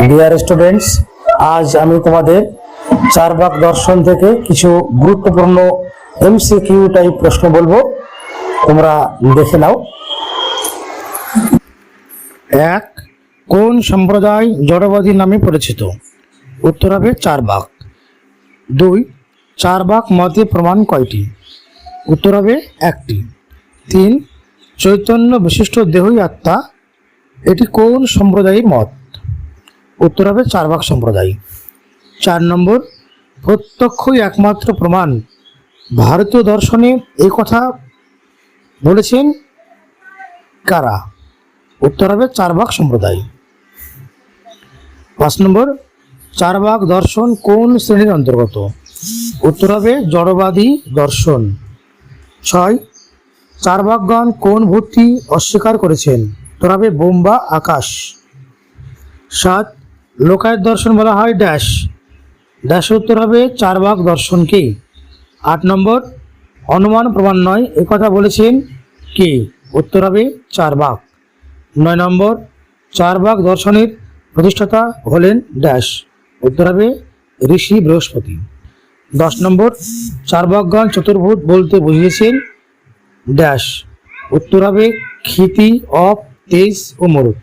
Dear students আজ আমি তোমাদের চারবাক দর্শন থেকে কিছু গুরুত্বপূর্ণ এমসিকিউ টাইপ প্রশ্ন বলব। তোমরা দেখে নাও। এক, কোন সম্প্রদায় জড়বাদী নামে পরিচিত? উত্তর হবে চারবাক দুই চারবাক মতে প্রমাণ কয়টি? উত্তর হবে একটি। তিন, চৈতন্য বিশিষ্ট দেহই আত্মা। এটি কোন সম্প্রদায়ের মত? উত্তর হবে চারবাক সম্প্রদায়। চার নম্বর, প্রত্যক্ষই একমাত্র প্রমাণ। ভারতীয় দর্শনে এই কথা বলেছেন কারা? উত্তর হবে চারবাক সম্প্রদায়। পাঁচ নম্বর, চারবাক দর্শন কোন শ্রেণির অন্তর্গত? উত্তর হবে জড়বাদী দর্শন। ছয়, চারবাকগণ কোন ভূতটি অস্বীকার করেছেন? উত্তর হবে বোম্বা আকাশ। সাত লোকায়ত দর্শন বলা হয় ড্যাশ। ড্যাশ উত্তর হবে চারবাক দর্শনকে আট নম্বর, অনুমান প্রমাণ নয় কথা বলেছেন কে? উত্তর হবে চার ভাগ। নয় নম্বর চারবাক দর্শনের প্রতিষ্ঠাতা হলেন ড্যাশ। উত্তর হবে ঋষি বৃহস্পতি। দশ নম্বর, চার চারবাকগণ চতুর্ভুজ বলতে বুঝিয়েছেন ড্যাশ। উত্তর হবে ক্ষিতি, অফ তেজ ও মরুত।